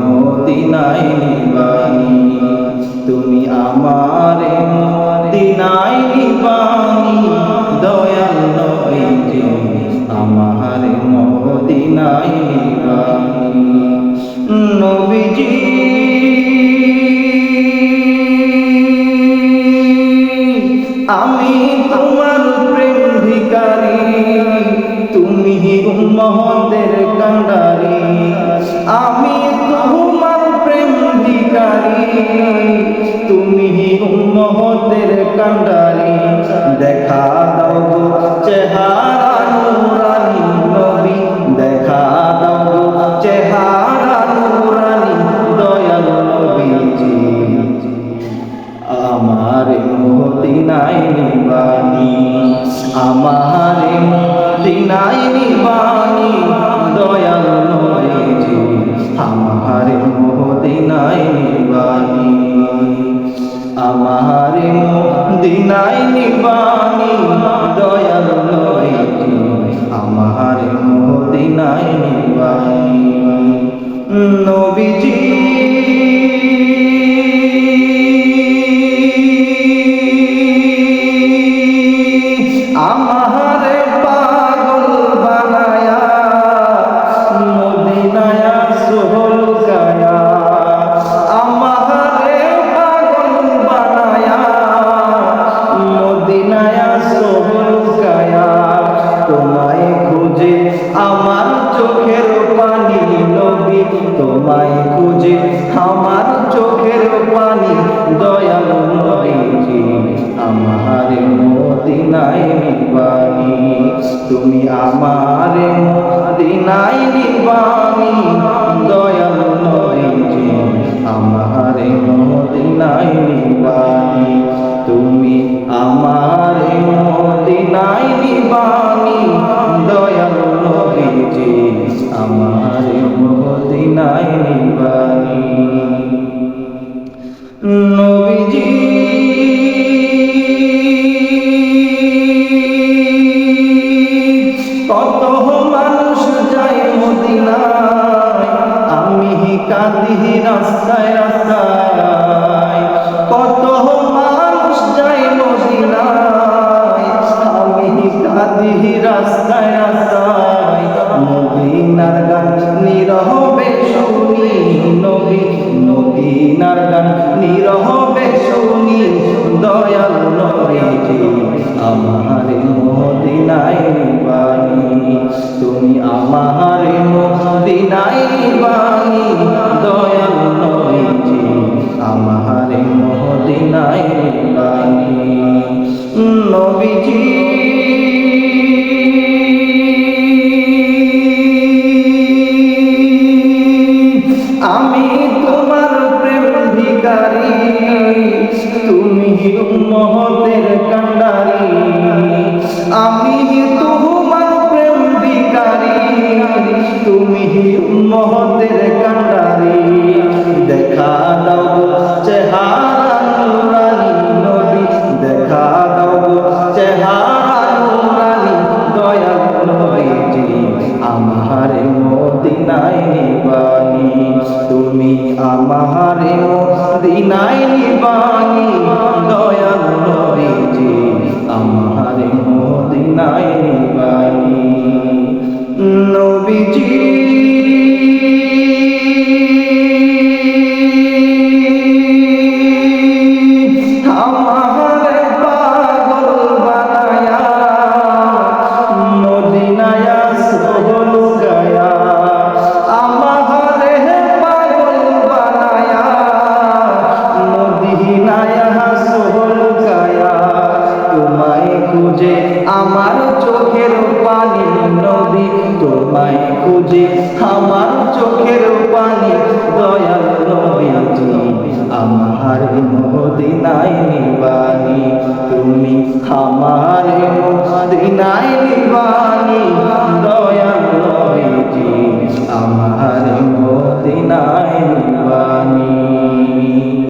মদিনায় নিবানি তুমি আমার মদিনায় নিবানি দয়াল নবীজি আমার মদিনায় নিবানি নবীজি। আমি তোমার প্রেম ভিকারি তুমি উম্মতের কান্ডারি। আমি কান্ডারি দেখা দাও চেহারা নুরানি নবী। দেখা দাও চেহারা নুরানি দয়াল নবীজি। আমার মদিনায় নিবানি, আমার মদিনায় নিবানি দয়াল নবীজি আমার দিনাই নিবানি। তোমায় খুঁজে আমার চোখের পানি, দয়াল নবীজি আমার মদিনায় নিবানি তুমি আমার মদিনায় নিবানি দয়াল নবীজি আমার মদিনায় নিবানি তুমি আমার মদিনায় নিবানি আমার মদিনায় নিবানি নবীজি, কত মানুষ যায় মদিনায়, আমি কাঁদি রাস্তায় রাস্তায়। কত মানুষ যায় মদিনায়, আমি কাঁদি রাস্তায় রাস্তায়। মদিনার গান নিরহবে শুনি, নবী মদিনার গান নিরহবে শুনি, দয়াল নবীজি, আমার মদিনায় নিবানি তুমি আমার মদিনায় নিবানি দয়াল নবীজি, আমার মদিনায় নিবানি নবীজি নিবানি তুমি আমার মদিনায় নিবানি দয়াল নবীজি আমার দিনাই নিবানি আমার চোখের পানি নদী তোমায় খুঁজে। আমার চোখের পানি দয়াল নবীজি আমার মদিনায় নিবানি। তুমি আমার মদিনায় নিবানি। দয়াল নবীজি আমার